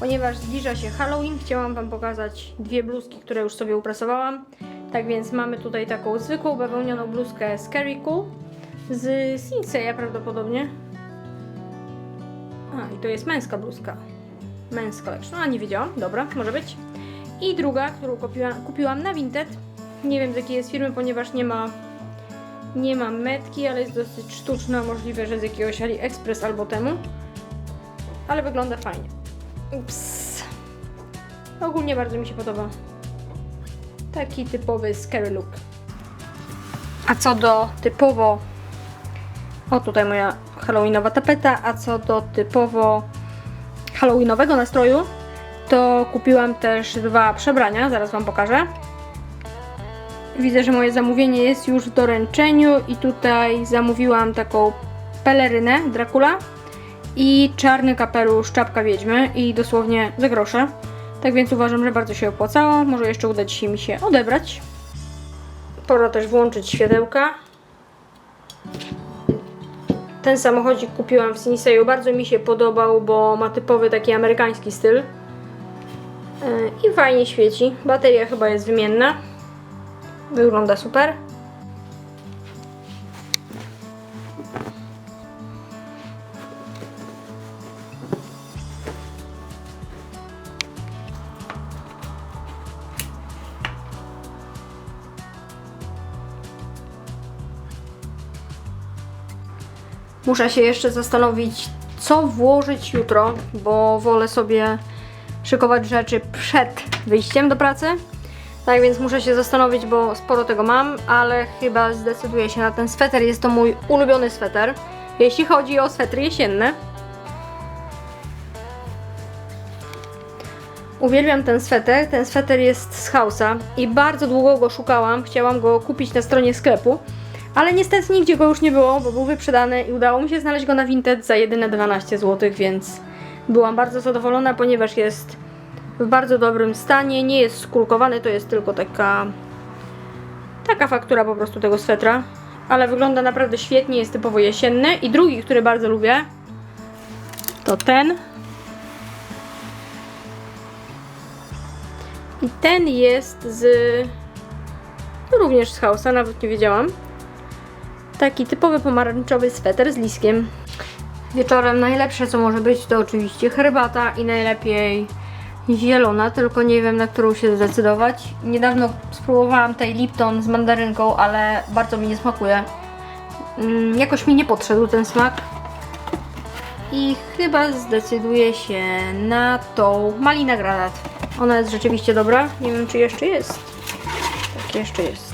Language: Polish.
Ponieważ zbliża się Halloween, chciałam Wam pokazać dwie bluzki, które już sobie uprasowałam. Tak więc mamy tutaj taką zwykłą bawełnianą bluzkę Scary Cool z Sinseya prawdopodobnie. A, i to jest męska bluzka. Men's Collection. A, nie wiedziałam. Dobra, może być. I druga, którą kupiłam, kupiłam na Vinted. Nie wiem z jakiej jest firmy, ponieważ nie ma nie ma metki, ale jest dosyć sztuczna, możliwe, że z jakiegoś AliExpress albo temu. Ale wygląda fajnie. Ups. Ogólnie bardzo mi się podoba. Taki typowy scary look. A co do typowo... O, tutaj moja halloweenowa tapeta. A co do typowo halloweenowego nastroju, to kupiłam też dwa przebrania. Zaraz Wam pokażę. Widzę, że moje zamówienie jest już w doręczeniu i tutaj zamówiłam taką pelerynę Dracula i czarny kapelusz czapka wiedźmy i dosłownie za grosze. Tak więc uważam, że bardzo się opłacało. Może jeszcze uda się mi się odebrać. Pora też włączyć światełka. Ten samochodzik kupiłam w Sinseju. Bardzo mi się podobał, bo ma typowy taki amerykański styl. Yy, I fajnie świeci. Bateria chyba jest wymienna. Wygląda super. Muszę się jeszcze zastanowić, co włożyć jutro, bo wolę sobie szykować rzeczy przed wyjściem do pracy. Tak więc muszę się zastanowić, bo sporo tego mam, ale chyba zdecyduję się na ten sweter. Jest to mój ulubiony sweter, jeśli chodzi o swetry jesienne. Uwielbiam ten sweter. Ten sweter jest z Hausa i bardzo długo go szukałam. Chciałam go kupić na stronie sklepu, ale niestety nigdzie go już nie było, bo był wyprzedany i udało mi się znaleźć go na Vinted za jedyne 12 zł, więc byłam bardzo zadowolona, ponieważ jest w bardzo dobrym stanie, nie jest skulkowany, to jest tylko taka taka faktura po prostu tego swetra, ale wygląda naprawdę świetnie, jest typowo jesienny. I drugi, który bardzo lubię to ten. I ten jest z również z Hausa, nawet nie wiedziałam taki typowy pomarańczowy sweter z liskiem wieczorem najlepsze co może być to oczywiście herbata i najlepiej zielona, tylko nie wiem na którą się zdecydować. Niedawno spróbowałam tej Lipton z mandarynką, ale bardzo mi nie smakuje. Mm, jakoś mi nie podszedł ten smak. I chyba zdecyduję się na tą Malina Granat. Ona jest rzeczywiście dobra. Nie wiem czy jeszcze jest. Tak, jeszcze jest.